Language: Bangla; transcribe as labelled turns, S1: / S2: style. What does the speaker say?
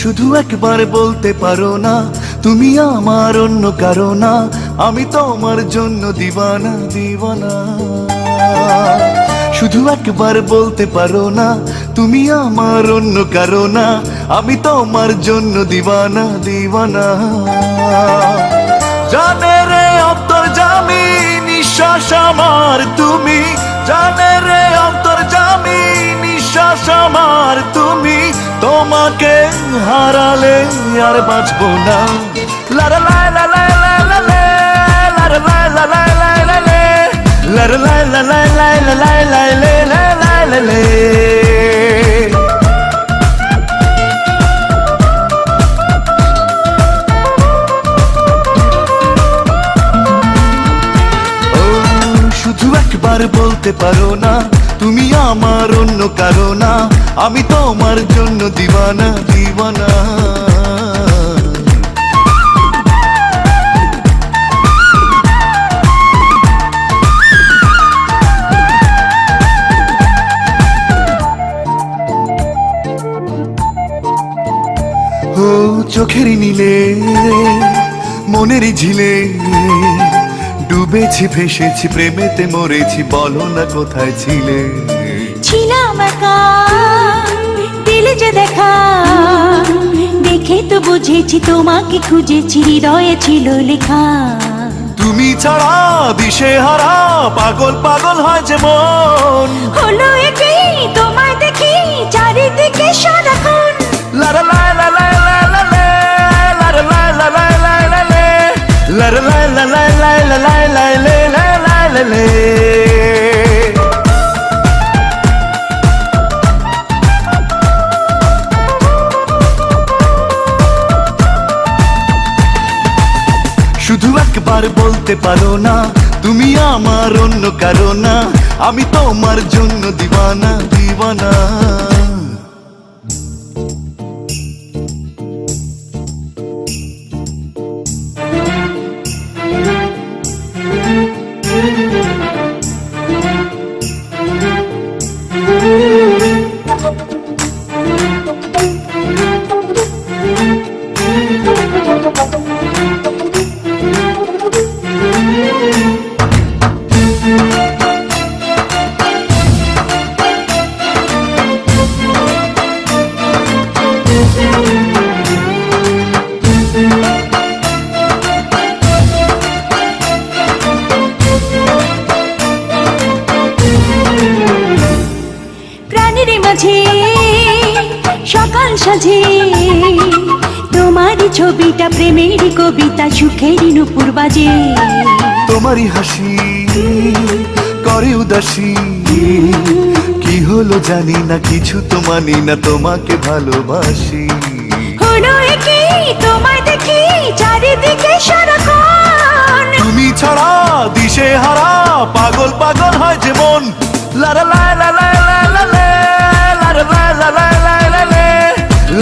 S1: শুধু একবার বলতে পারো না, তুমি আমার অন্য কারও না, আমি তোমার জন্য দিবানা দিবানা। শুধু একবার বলতে পারো না, তুমি আমার অন্য কারও না, আমি তোমার জন্য দিবানা দিবানা। জানে রে অন্তর জামি নিঃশ্বাস আমার তুমি, জানে তোমাকে হারালে আর বাঁচবো না লারা লাই লাই লা লে, লারা লাই লা লাই লাই লা লে, লারা লাই লা লাই লাই লা লাই লাই শুধু একবার বলতে পারো না তুমি আমার অন্য কারও না। আমি তোমার জন্য দিবানা দিবানা। ও চোখের নীলে, মনের ঝিলে। ডুবেছি ভেসেছি প্রেমেতে মরেছি বলো না কোথায় ছিলে?
S2: ছিলাম একা দিলে যে দেখা দেখে তো বুঝেছি তোমাকে খুঁজেছি হৃদয়ে ছিল লেখা।
S1: তুমি ছাড়া দিশে হারা পাগল পাগল হয় যে মন।
S2: হলো একে তোমায় দেখি চারিদিকে সারাক্ষণ।
S1: লা একবার বলতে পারো না তুমি আমার অন্য কারও না আমি তোমার জন্য দিবানা দিবানা।
S2: প্রাণের মাঝে সকাল সাজে তোমারই ছবিটা প্রেমেরই কবিতা নুপুর বাজে।
S1: তোমারই হাসি করে উদাসী। কি হলো জানি না কিছু তো মানি না তোমাকে ভালোবাসি।
S2: হলো একে তোমায় দেখি চারিদিকে সারাক্ষণ।
S1: তুমি ছাড়া দিশে হারা পাগল পাগল হয় যে মন। লারা লা